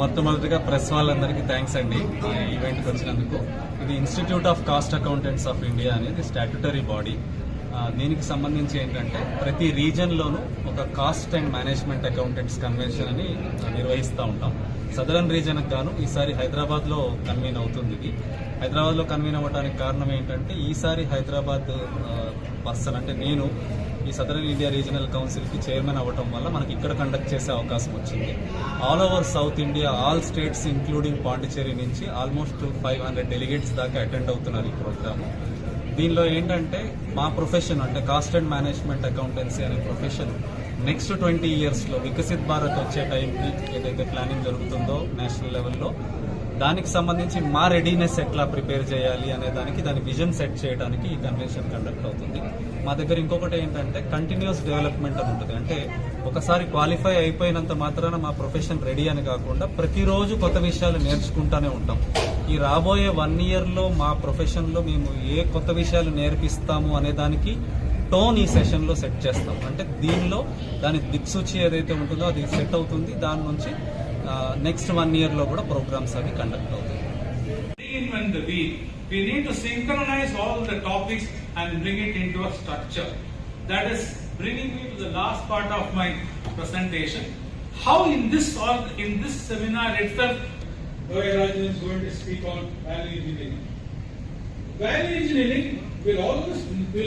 మొట్టమొదటిగా ప్రెస్ వాళ్ళందరికీ థ్యాంక్స్ అండి ఈ ఈవెంట్కి వచ్చినందుకు. ఇది institute of cost accountants of India అనేది స్టాట్యుటరీ బాడీ దీనికి సంబంధించి ఏంటంటే ప్రతి రీజన్లోనూ ఒక cost and management accountants convention అని నిర్వహిస్తూ ఉంటాం. సదరన్ రీజన్కి గాను ఈసారి హైదరాబాద్లో కన్వీన్ అవుతుంది ఇది. హైదరాబాద్లో కన్వీన్ అవ్వడానికి కారణం ఏంటంటే ఈసారి హైదరాబాద్ పర్సన్ అంటే నేను ఈ సదరన్ ఇండియా రీజనల్ కౌన్సిల్కి చైర్మన్ అవ్వటం వల్ల మనకి ఇక్కడ కండక్ట్ చేసే అవకాశం వచ్చింది. All over south India all states including Pondicherry నుంచి ఆల్మోస్ట్ ఫైవ్ హండ్రెడ్ డెలిగేట్స్ దాకా అటెండ్ అవుతున్నారు ఈ ప్రోగ్రాము. దీనిలో ఏంటంటే మా ప్రొఫెషన్ అంటే కాస్ట్ అండ్ మేనేజ్మెంట్ అకౌంటెన్సీ అనే ప్రొఫెషన్ నెక్స్ట్ ట్వంటీ ఇయర్స్లో వికసిత్ భారత్ వచ్చే టైంకి ఏదైతే ప్లానింగ్ జరుగుతుందో నేషనల్ లెవెల్లో దానికి సంబంధించి మా రెడీనెస్ ఎట్లా ప్రిపేర్ చేయాలి అనే దానికి దాని విజన్ సెట్ చేయడానికి ఈ కన్వెన్షన్ కండక్ట్ అవుతుంది. మా దగ్గర ఇంకొకటి ఏంటంటే కంటిన్యూస్ డెవలప్మెంట్ అని ఉంటుంది. అంటే ఒకసారి క్వాలిఫై అయిపోయినంత మాత్రాన మా ప్రొఫెషన్ రెడీ అని కాకుండా ప్రతిరోజు కొత్త విషయాలు నేర్చుకుంటూనే ఉంటాం. ఈ రాబోయే వన్ ఇయర్లో మా ప్రొఫెషన్లో మేము ఏ కొత్త విషయాలు నేర్పిస్తాము అనే దానికి టోన్ ఈ సెషన్లో సెట్ చేస్తాం. అంటే దీనిలో దాని దిక్సూచి ఏదైతే ఉంటుందో అది సెట్ అవుతుంది. దాని నుంచి నెక్స్ట్ వన్ ఇయర్లో కూడా ప్రోగ్రామ్స్ అవి కండక్ట్ అవుతాయి reinvent the wheel. We need to synchronize all the topics and bring it into a structure. That is bringing me to the last part of my presentation. How in this or in this seminar itself, Roy Rajan is going to speak on value engineering. Value engineering will always will